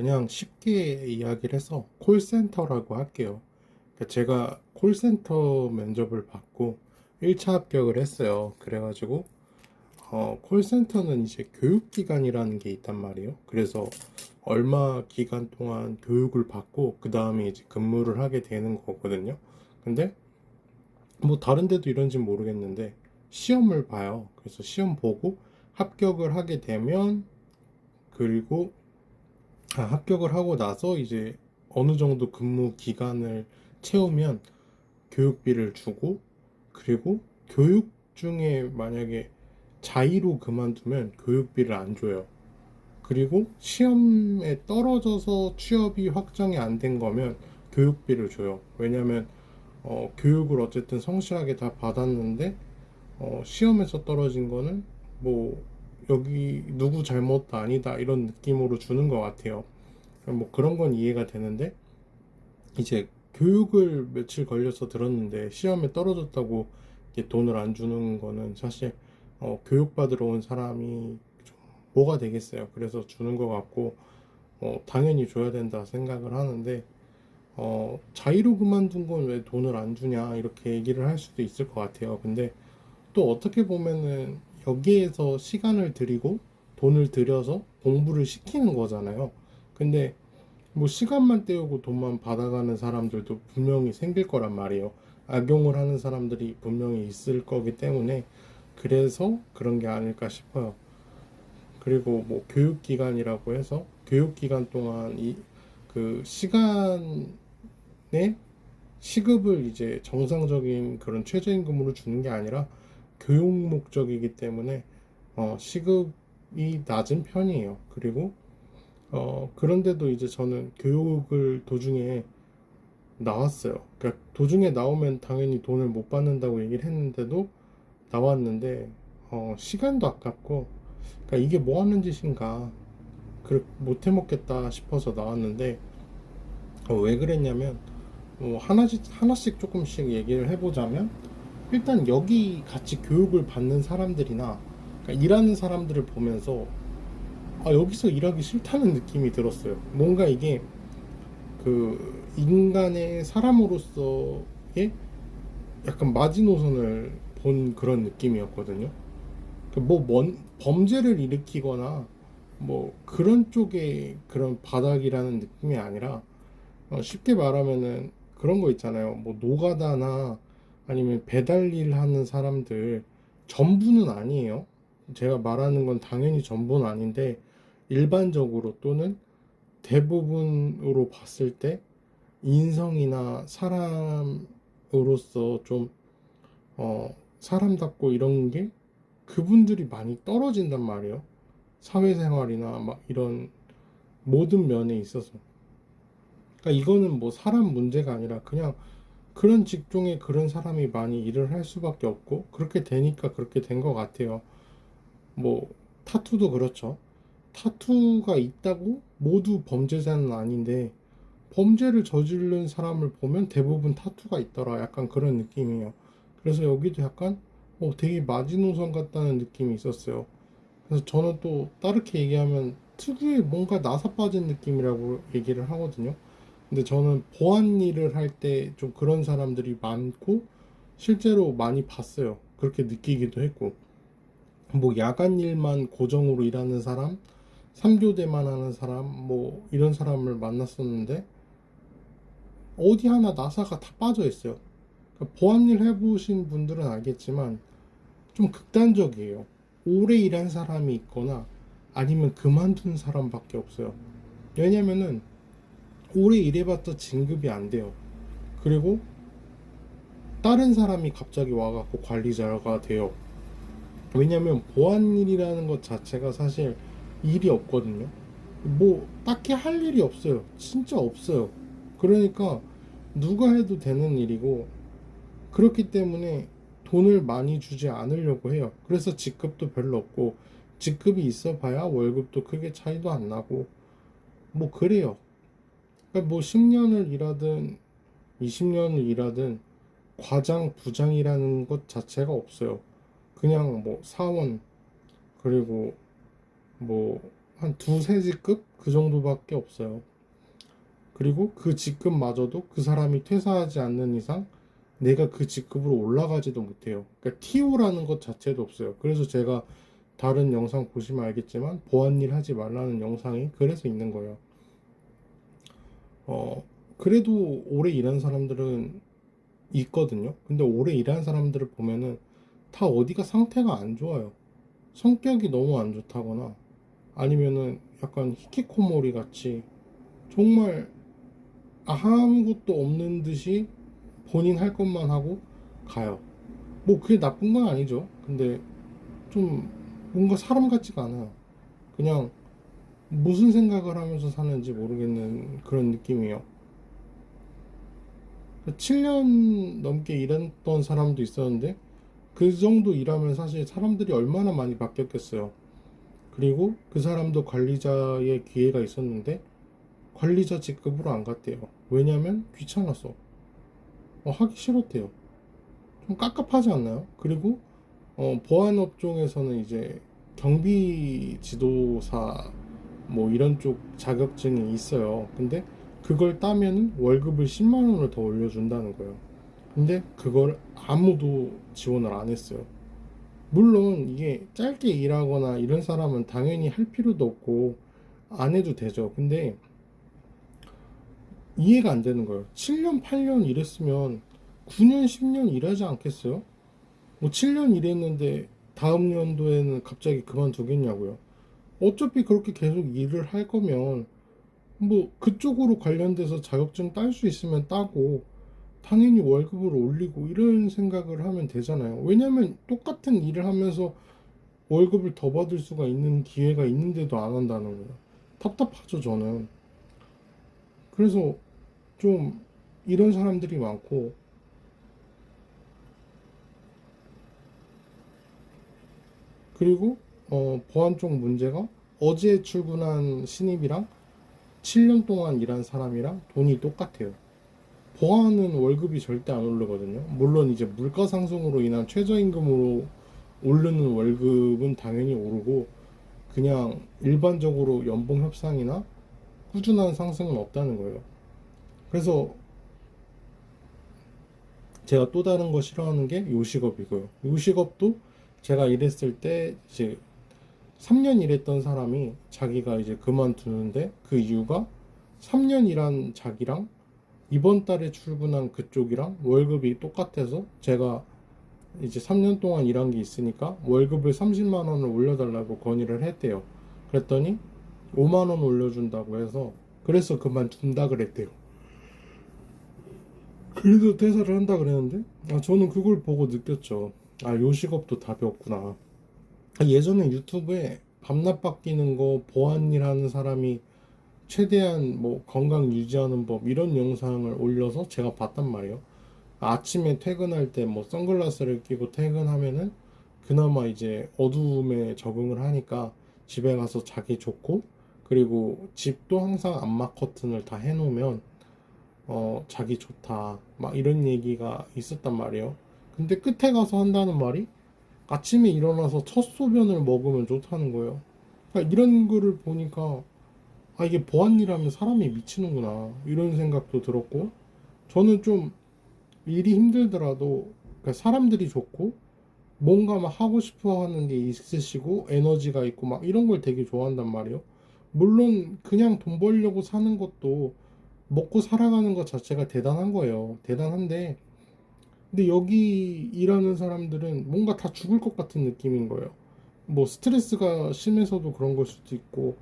그냥 쉽게 이야기를 해서 콜센터라고 할게요. 그러니까 제가 콜센터 면접을 받고 1차 합격을 했어요. 그래가지고 어, 콜센터는 이제 교육기관이라는 게 있단 말이에요. 그래서 얼마 기간 동안 교육을 받고 그 다음에 이제 근무를 하게 되는 거거든요. 근데 뭐 다른 데도 이런지 모르겠는데 시험을 봐요. 그래서 시험 보고 합격을 하게 되면 그리고 아, 합격을 하고 나서 이제 어느 정도 근무 기간을 채우면 교육비를 주고 그리고 교육 중에 만약에 자의로 그만두면 교육비를 안 줘요. 그리고 시험에 떨어져서 취업이 확정이 안 된 거면 교육비를 줘요. 왜냐면 어, 교육을 어쨌든 성실하게 다 받았는데 어, 시험에서 떨어진 거는 뭐 여기 누구 잘못 아니다 이런 느낌으로 주는 것 같아요. 뭐 그런 건 이해가 되는데 이제 교육을 며칠 걸려서 들었는데 시험에 떨어졌다고 돈을 안 주는 거는 사실 어, 교육받으러 온 사람이 좀 뭐가 되겠어요. 그래서 주는 것 같고 어, 당연히 줘야 된다 생각을 하는데 어, 자의로 그만둔 건 왜 돈을 안 주냐 이렇게 얘기를 할 수도 있을 것 같아요. 근데 또 어떻게 보면은 여기에서 시간을 들이고 돈을 들여서 공부를 시키는 거잖아요. 근데 뭐 시간만 때우고 돈만 받아가는 사람들도 분명히 생길 거란 말이에요. 악용을 하는 사람들이 분명히 있을 거기 때문에 그래서 그런 게 아닐까 싶어요. 그리고 뭐 교육기간이라고 해서 교육기간 동안 이 그 시간에 시급을 이제 정상적인 그런 최저임금으로 주는 게 아니라 교육 목적이기 때문에 어, 시급이 낮은 편이에요. 그리고 어, 그런데도 이제 저는 교육을 도중에 나왔어요. 그러니까 도중에 나오면 당연히 돈을 못 받는다고 얘기를 했는데도 나왔는데 어, 시간도 아깝고 그러니까 이게 뭐 하는 짓인가 그 못해 먹겠다 싶어서 나왔는데 어, 왜 그랬냐면 어, 하나씩 하나씩 조금씩 얘기를 해보자면 일단 여기 같이 교육을 받는 사람들이나 그러니까 일하는 사람들을 보면서 아, 여기서 일하기 싫다는 느낌이 들었어요. 뭔가 이게 그 인간의 사람으로서의 약간 마지노선을 본 그런 느낌이었거든요. 그뭐 뭔, 범죄를 일으키거나 뭐 그런 쪽의 그런 바닥이라는 느낌이 아니라 어, 쉽게 말하면은 그런 거 있잖아요. 뭐 노가다나 아니면 배달 일 하는 사람들 전부는 아니에요. 제가 말하는 건 당연히 전부는 아닌데 일반적으로 또는 대부분으로 봤을 때 인성이나 사람으로서 좀 어, 사람답고 이런 게 그분들이 많이 떨어진단 말이에요. 사회생활이나 막 이런 모든 면에 있어서. 그러니까 이거는 뭐 사람 문제가 아니라 그냥 그런 직종에 그런 사람이 많이 일을 할 수밖에 없고 그렇게 되니까 그렇게 된 것 같아요. 뭐 타투도 그렇죠. 타투가 있다고 모두 범죄자는 아닌데 범죄를 저지른 사람을 보면 대부분 타투가 있더라. 약간 그런 느낌이에요. 그래서 여기도 약간 어, 되게 마지노선 같다는 느낌이 있었어요. 그래서 저는 또 다르게 얘기하면 특유의 뭔가 나사 빠진 느낌이라고 얘기를 하거든요. 근데 저는 보안 일을 할 때 좀 그런 사람들이 많고 실제로 많이 봤어요. 그렇게 느끼기도 했고 뭐 야간 일만 고정으로 일하는 사람, 3교대만 하는 사람 뭐 이런 사람을 만났었는데 어디 하나 나사가 다 빠져 있어요. 그러니까 보안 일 해보신 분들은 알겠지만 좀 극단적이에요. 오래 일한 사람이 있거나 아니면 그만둔 사람밖에 없어요. 왜냐면은 오래 일해봤자 진급이 안 돼요. 그리고 다른 사람이 갑자기 와갖고 관리자가 돼요. 왜냐면 보안 일이라는 것 자체가 사실 일이 없거든요. 뭐 딱히 할 일이 없어요. 진짜 없어요. 그러니까 누가 해도 되는 일이고 그렇기 때문에 돈을 많이 주지 않으려고 해요. 그래서 직급도 별로 없고 직급이 있어 봐야 월급도 크게 차이도 안 나고 뭐 그래요. 그러니까 뭐 10년을 일하든 20년을 일하든 과장, 부장이라는 것 자체가 없어요. 그냥 뭐 사원 그리고 뭐 한 두세 직급 그 정도밖에 없어요. 그리고 그 직급마저도 그 사람이 퇴사하지 않는 이상 내가 그 직급으로 올라가지도 못해요. 그러니까 TO라는 것 자체도 없어요. 그래서 제가 다른 영상 보시면 알겠지만 보안 일 하지 말라는 영상이 그래서 있는 거예요. 어, 그래도 오래 일한 사람들은 있거든요. 근데 오래 일한 사람들을 보면은 다 어디가 상태가 안 좋아요. 성격이 너무 안 좋다거나 아니면은 약간 히키코모리 같이 정말 아무것도 없는 듯이 본인 할 것만 하고 가요. 뭐 그게 나쁜 건 아니죠. 근데 좀 뭔가 사람 같지가 않아요. 그냥 무슨 생각을 하면서 사는지 모르겠는 그런 느낌이에요. 7년 넘게 일했던 사람도 있었는데 그 정도 일하면 사실 사람들이 얼마나 많이 바뀌었겠어요. 그리고 그 사람도 관리자의 기회가 있었는데 관리자 직급으로 안 갔대요. 왜냐면 귀찮았어. 어, 하기 싫었대요. 좀 깝깝하지 않나요? 그리고 어, 보안 업종에서는 이제 경비 지도사 뭐 이런 쪽 자격증이 있어요. 근데 그걸 따면은 월급을 10만 원을 더 올려준다는 거예요. 근데 그걸 아무도 지원을 안 했어요. 물론 이게 짧게 일하거나 이런 사람은 당연히 할 필요도 없고 안 해도 되죠. 근데 이해가 안 되는 거예요. 7년, 8년 일했으면 9년, 10년 일하지 않겠어요? 뭐 7년 일했는데 다음 연도에는 갑자기 그만두겠냐고요. 어차피 그렇게 계속 일을 할 거면 뭐 그쪽으로 관련돼서 자격증 딸 수 있으면 따고 당연히 월급을 올리고 이런 생각을 하면 되잖아요. 왜냐면 똑같은 일을 하면서 월급을 더 받을 수가 있는 기회가 있는데도 안 한다는 거예요. 답답하죠, 저는. 그래서 좀 이런 사람들이 많고 그리고 어, 보안 쪽 문제가 어제 출근한 신입이랑 7년 동안 일한 사람이랑 돈이 똑같아요. 보안은 월급이 절대 안 오르거든요. 물론 이제 물가 상승으로 인한 최저임금으로 오르는 월급은 당연히 오르고 그냥 일반적으로 연봉 협상이나 꾸준한 상승은 없다는 거예요. 그래서 제가 또 다른 거 싫어하는 게 요식업이고요. 요식업도 제가 일했을 때 이제 3년 일했던 사람이 자기가 이제 그만두는데 그 이유가 3년 일한 자기랑 이번 달에 출근한 그쪽이랑 월급이 똑같아서 제가 이제 3년 동안 일한 게 있으니까 월급을 30만 원을 올려달라고 건의를 했대요. 그랬더니 5만 원 올려준다고 해서 그래서 그만둔다 그랬대요. 그래도 퇴사를 한다 그랬는데 아, 저는 그걸 보고 느꼈죠. 아 요식업도 답이 없구나. 아, 예전에 유튜브에 밤낮 바뀌는 거 보안 일 하는 사람이 최대한 뭐 건강 유지하는 법 이런 영상을 올려서 제가 봤단 말이에요. 아침에 퇴근할 때 뭐 선글라스를 끼고 퇴근하면은 그나마 이제 어두움에 적응을 하니까 집에 가서 자기 좋고 그리고 집도 항상 암막 커튼을 다 해놓으면 어 자기 좋다 막 이런 얘기가 있었단 말이에요. 근데 끝에 가서 한다는 말이 아침에 일어나서 첫 소변을 먹으면 좋다는 거예요. 그러니까 이런 거를 보니까 아 이게 보안이라면 사람이 미치는구나 이런 생각도 들었고 저는 좀 일이 힘들더라도 그러니까 사람들이 좋고 뭔가 막 하고 싶어 하는 게 있으시고 에너지가 있고 막 이런 걸 되게 좋아한단 말이에요. 물론 그냥 돈 벌려고 사는 것도 먹고 살아가는 것 자체가 대단한 거예요. 대단한데 근데 여기 일하는 사람들은 뭔가 다 죽을 것 같은 느낌인 거예요. 뭐 스트레스가 심해서도 그런 걸 수도 있고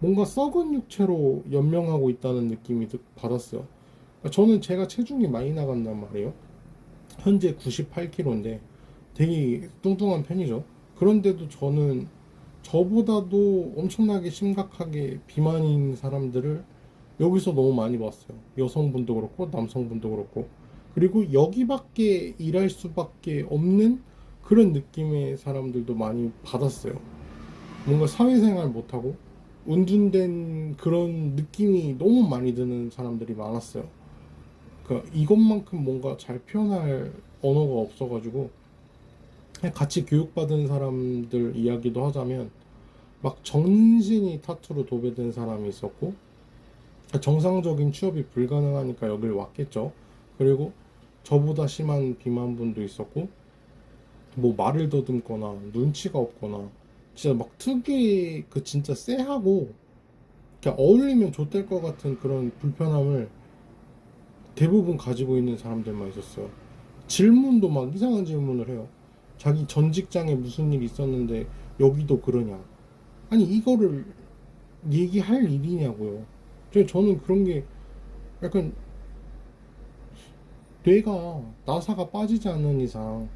뭔가 썩은 육체로 연명하고 있다는 느낌이 드- 받았어요. 그러니까 저는 제가 체중이 많이 나간단 말이에요. 현재 98kg인데 되게 뚱뚱한 편이죠. 그런데도 저는 저보다도 엄청나게 심각하게 비만인 사람들을 여기서 너무 많이 봤어요. 여성분도 그렇고 남성분도 그렇고 그리고 여기밖에 일할 수밖에 없는 그런 느낌의 사람들도 많이 받았어요. 뭔가 사회생활 못하고 운둔된 그런 느낌이 너무 많이 드는 사람들이 많았어요. 그러니까 이것만큼 뭔가 잘 표현할 언어가 없어가지고 같이 교육받은 사람들 이야기도 하자면 막 정신이 타투로 도배된 사람이 있었고 정상적인 취업이 불가능하니까 여길 왔겠죠. 그리고 저보다 심한 비만 분도 있었고 뭐 말을 더듬거나 눈치가 없거나 진짜 막 특유의 그 진짜 쎄하고 그냥 어울리면 좆될 것 같은 그런 불편함을 대부분 가지고 있는 사람들만 있었어요. 질문도 막 이상한 질문을 해요. 자기 전 직장에 무슨 일 있었는데 여기도 그러냐. 아니 이거를 얘기할 일이냐고요. 저- 저는 그런 게 약간 뇌가 나사가 빠지지 않는 이상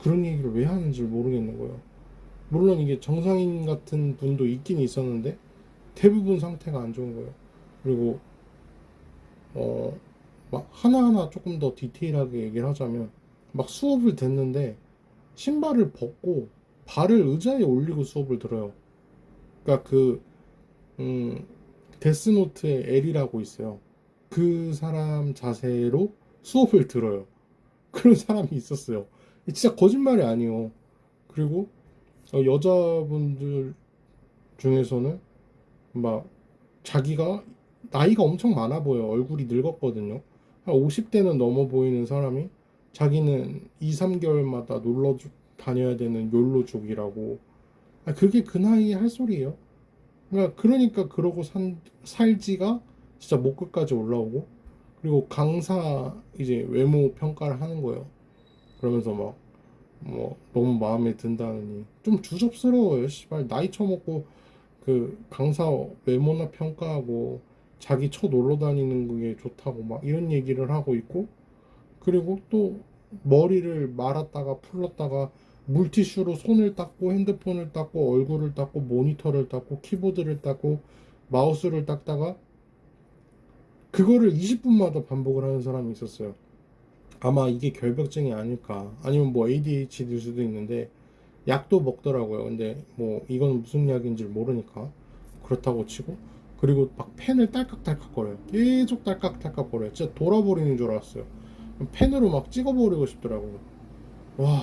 그런 얘기를 왜 하는지 모르겠는 거예요. 물론 이게 정상인 같은 분도 있긴 있었는데 대부분 상태가 안 좋은 거예요. 그리고 어 막 하나하나 조금 더 디테일하게 얘기를 하자면 막 수업을 듣는데 신발을 벗고 발을 의자에 올리고 수업을 들어요. 그러니까 그 음, 데스노트에 L이라고 있어요. 그 사람 자세로 수업을 들어요. 그런 사람이 있었어요. 진짜 거짓말이 아니에요. 그리고 어, 여자분들 중에서는 막 자기가 나이가 엄청 많아 보여. 얼굴이 늙었거든요. 한 50대는 넘어 보이는 사람이 자기는 2, 3개월마다 놀러 주- 다녀야 되는 욜로족이라고. 아, 그게 그 나이에 할 소리예요. 그러니까, 그러니까 그러고 산, 살지가 진짜 목 끝까지 올라오고 그리고 강사 이제 외모 평가를 하는 거예요. 그러면서 막 뭐 너무 마음에 든다느니 좀 주접스러워요. 씨발 나이 처먹고 그 강사 외모나 평가하고 자기 쳐 놀러 다니는 게 좋다고 막 이런 얘기를 하고 있고 그리고 또 머리를 말았다가 풀렀다가 물티슈로 손을 닦고 핸드폰을 닦고 얼굴을 닦고 모니터를 닦고 키보드를 닦고 마우스를 닦다가 그거를 20분마다 반복을 하는 사람이 있었어요. 아마 이게 결벽증이 아닐까 아니면 뭐 ADHD일 수도 있는데 약도 먹더라고요. 근데 뭐 이건 무슨 약인지 모르니까 그렇다고 치고 그리고 막 펜을 딸깍딸깍 거려요. 계속 딸깍딸깍 거려요. 진짜 돌아버리는 줄 알았어요. 펜으로 막 찍어버리고 싶더라고요. 와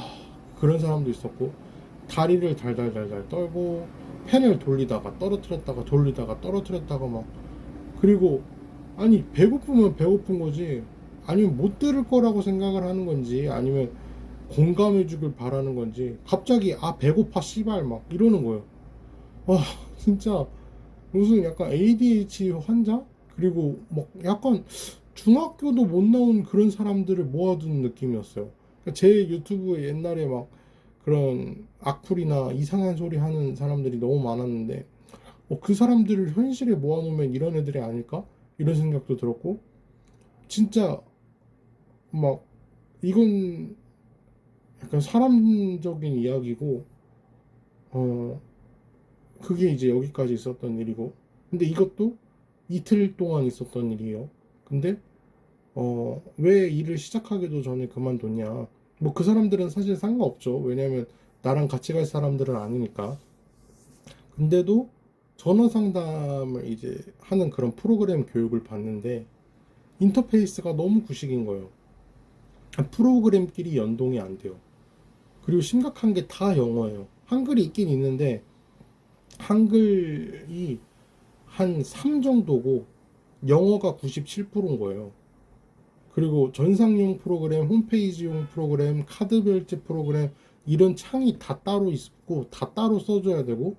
그런 사람도 있었고 다리를 달달달달 떨고 펜을 돌리다가 떨어뜨렸다가 돌리다가 떨어뜨렸다가 막 그리고 아니 배고프면 배고픈 거지. 아니면 못 들을 거라고 생각을 하는 건지 아니면 공감해 주길 바라는 건지 갑자기 아 배고파 씨발 막 이러는 거예요. 와 진짜. 무슨 약간 ADHD 환자? 그리고 막 약간 중학교도 못 나온 그런 사람들을 모아둔 느낌이었어요. 그러니까 제 유튜브에 옛날에 막 그런 악플이나 이상한 소리 하는 사람들이 너무 많았는데 어, 그 사람들을 현실에 모아놓으면 이런 애들이 아닐까 이런 생각도 들었고 진짜 막 이건 약간 사람적인 이야기고 어 그게 이제 여기까지 있었던 일이고 근데 이것도 이틀 동안 있었던 일이에요. 근데 어 왜 일을 시작하기도 전에 그만뒀냐. 뭐 그 사람들은 사실 상관없죠. 왜냐면 나랑 같이 갈 사람들은 아니니까. 근데도 전화 상담을 이제 하는 그런 프로그램 교육을 받는데 인터페이스가 너무 구식인 거예요. 프로그램끼리 연동이 안 돼요. 그리고 심각한 게 다 영어예요. 한글이 있긴 있는데 한글이 한 3 정도고 영어가 97%인 거예요. 그리고 전상용 프로그램, 홈페이지용 프로그램, 카드 결제 프로그램 이런 창이 다 따로 있고 다 따로 써줘야 되고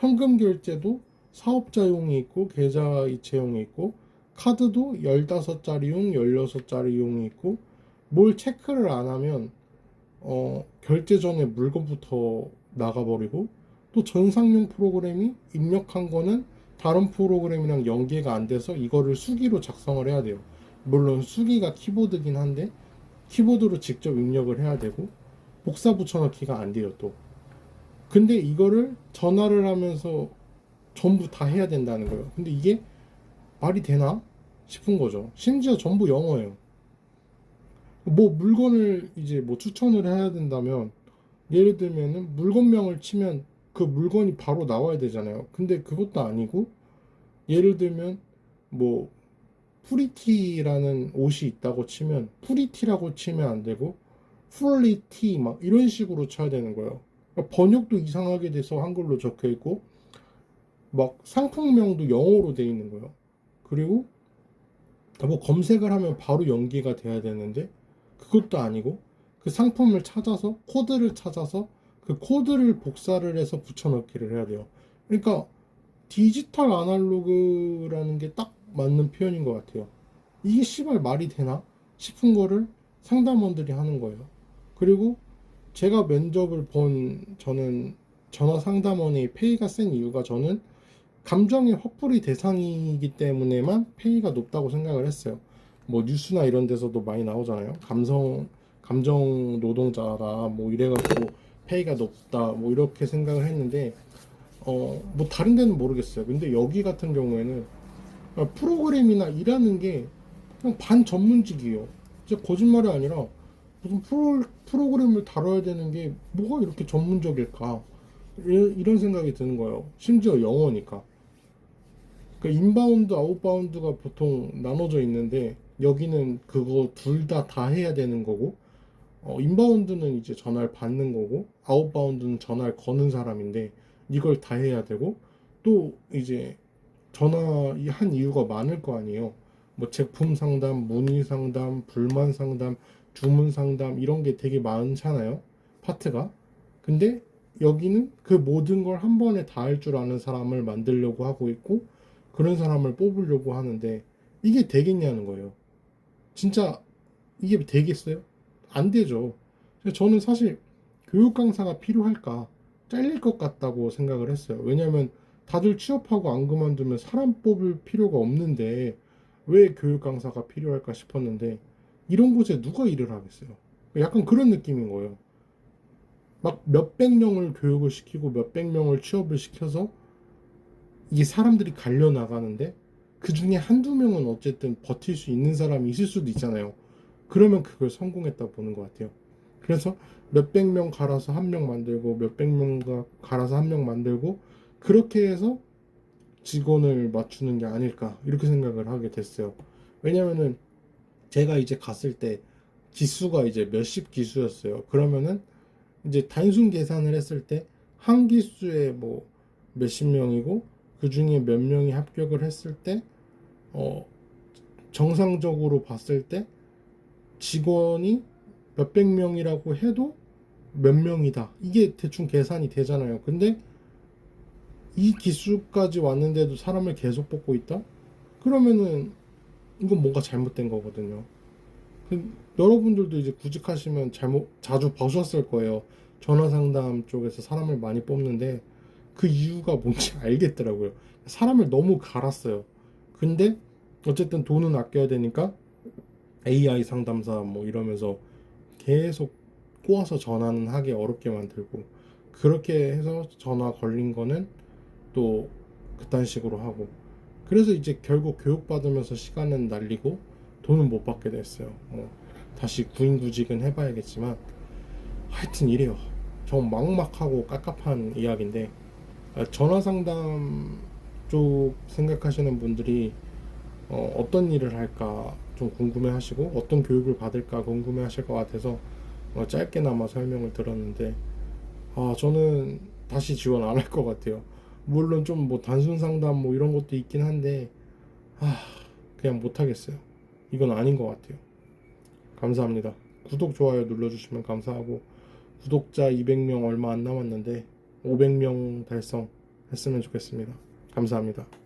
현금 결제도 사업자용이 있고 계좌 이체용이 있고 카드도 15자리용, 16자리용이 있고 뭘 체크를 안 하면 어, 결제 전에 물건부터 나가버리고 또 전상용 프로그램이 입력한 거는 다른 프로그램이랑 연계가 안 돼서 이거를 수기로 작성을 해야 돼요. 물론 수기가 키보드긴 한데 키보드로 직접 입력을 해야 되고 복사 붙여넣기가 안 돼요 또. 근데 이거를 전화를 하면서 전부 다 해야 된다는 거예요. 근데 이게 말이 되나 싶은 거죠. 심지어 전부 영어예요. 뭐 물건을 이제 뭐 추천을 해야 된다면 예를 들면은 물건명을 치면 그 물건이 바로 나와야 되잖아요. 근데 그것도 아니고 예를 들면 뭐 프리티라는 옷이 있다고 치면 프리티라고 치면 안 되고 풀리티 막 이런 식으로 쳐야 되는 거예요. 그러니까 번역도 이상하게 돼서 한글로 적혀 있고 막 상품명도 영어로 돼 있는 거예요. 그리고 뭐 검색을 하면 바로 연계가 돼야 되는데 그것도 아니고 그 상품을 찾아서 코드를 찾아서 그 코드를 복사를 해서 붙여넣기를 해야 돼요. 그러니까 디지털 아날로그라는 게 딱 맞는 표현인 것 같아요. 이게 씨발 말이 되나 싶은 거를 상담원들이 하는 거예요. 그리고 제가 면접을 본 저는 전화 상담원의 페이가 센 이유가 저는 감정의 화풀이 대상이기 때문에만 페이가 높다고 생각을 했어요. 뭐 뉴스나 이런 데서도 많이 나오잖아요. 감성 감정 노동자다 뭐 이래가지고 페이가 높다 뭐 이렇게 생각을 했는데 어 뭐 다른 데는 모르겠어요. 근데 여기 같은 경우에는 아, 프로그램이나 일하는 게 그냥 반 전문직이에요. 진짜 거짓말이 아니라 무슨 프로, 프로그램을 다뤄야 되는 게 뭐가 이렇게 전문적일까? 이- 이런 생각이 드는 거예요. 심지어 영어니까. 그러니까 인바운드, 아웃바운드가 보통 나눠져 있는데 여기는 그거 둘다다 해야 되는 거고 어, 인바운드는 이제 전화를 받는 거고 아웃바운드는 전화를 거는 사람인데 이걸 다 해야 되고 또 이제 전화한 이유가 많을 거 아니에요. 뭐 제품 상담, 문의 상담, 불만 상담, 주문 상담 이런 게 되게 많잖아요. 파트가. 근데 여기는 그 모든 걸 한 번에 다 할 줄 아는 사람을 만들려고 하고 있고 그런 사람을 뽑으려고 하는데 이게 되겠냐는 거예요. 진짜 이게 되겠어요? 안 되죠. 저는 사실 교육 강사가 필요할까 잘릴 것 같다고 생각을 했어요. 왜냐하면 다들 취업하고 안 그만두면 사람 뽑을 필요가 없는데 왜 교육 강사가 필요할까 싶었는데 이런 곳에 누가 일을 하겠어요? 약간 그런 느낌인 거예요. 막 몇백 명을 교육을 시키고 몇백 명을 취업을 시켜서 이게 사람들이 갈려 나가는데 그 중에 한두 명은 어쨌든 버틸 수 있는 사람이 있을 수도 있잖아요. 그러면 그걸 성공했다 보는 것 같아요. 그래서 몇백 명 갈아서 한 명 만들고 몇백 명 갈아서 한 명 만들고 그렇게 해서 직원을 맞추는 게 아닐까 이렇게 생각을 하게 됐어요. 왜냐면은 제가 이제 갔을 때 기수가 이제 몇십 기수였어요. 그러면은 이제 단순 계산을 했을 때 한 기수에 뭐 몇십 명이고 그 중에 몇 명이 합격을 했을 때 어, 정상적으로 봤을 때 직원이 몇백 명이라고 해도 몇 명이다. 이게 대충 계산이 되잖아요. 근데 이 기수까지 왔는데도 사람을 계속 뽑고 있다? 그러면은 이건 뭔가 잘못된 거거든요. 그 여러분들도 이제 구직하시면 잘못 자주 보셨을 거예요. 전화 상담 쪽에서 사람을 많이 뽑는데 그 이유가 뭔지 알겠더라고요. 사람을 너무 갈았어요. 근데 어쨌든 돈은 아껴야 되니까 AI 상담사 뭐 이러면서 계속 꼬아서 전화는 하기 어렵게 만들고 그렇게 해서 전화 걸린 거는 또 그딴 식으로 하고 그래서 이제 결국 교육받으면서 시간은 날리고 돈은 못 받게 됐어요. 뭐 다시 구인구직은 해봐야겠지만 하여튼 이래요. 좀 막막하고 깝깝한 이야기인데 아, 전화 상담 쪽 생각하시는 분들이 어, 어떤 일을 할까 좀 궁금해 하시고 어떤 교육을 받을까 궁금해 하실 것 같아서 어, 짧게나마 설명을 들었는데 아 저는 다시 지원 안 할 것 같아요. 물론 좀 뭐 단순 상담 뭐 이런 것도 있긴 한데 아 그냥 못 하겠어요. 이건 아닌 것 같아요. 감사합니다. 구독 좋아요 눌러주시면 감사하고 구독자 200명 얼마 안 남았는데 500명 달성 했으면 좋겠습니다. 감사합니다.